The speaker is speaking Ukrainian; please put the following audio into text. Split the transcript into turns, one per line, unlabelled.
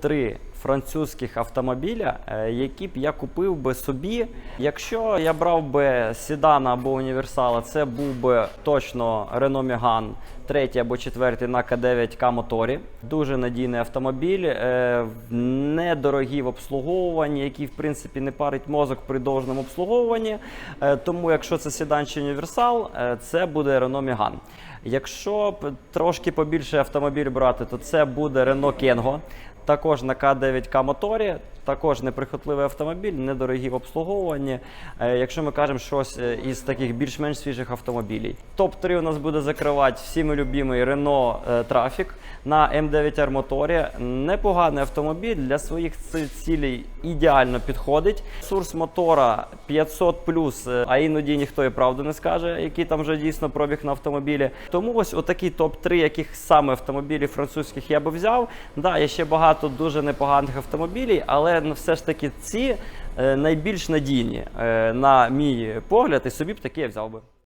топ-3 французьких автомобіля, е, які б я купив би собі. Якщо я брав би седана або універсала, це був би точно Renault Megane, третій або четвертий на К9К моторі. Дуже надійний автомобіль, е, недорогий в обслуговуванні, який в принципі не парить мозок при довжному обслуговуванні. Е, Тому, якщо це седан чи універсал, це буде Renault Megane. Якщо б трошки побільше автомобіль брати, то це буде Renault Kengo. Також на К9К моторі, також неприхотливий автомобіль, недорогий в обслуговуванні. Е, Якщо ми кажемо щось е, із таких більш-менш свіжих автомобілів. Топ-3 у нас буде закривати всіми любимий Renault е, Trafic на М9R моторі. Непоганий автомобіль для своїх цілей ідеально підходить. Сурс мотора 500 е, а іноді ніхто і правду не скаже, який там вже дійсно пробіг на автомобілі. Тому ось отакий топ-3, яких саме автомобілів французьких я би взяв. Да, є ще багато дуже непоганих автомобілів, але ну, все ж таки ці е, найбільш надійні, е, на мій погляд, і собі б такі взяв би.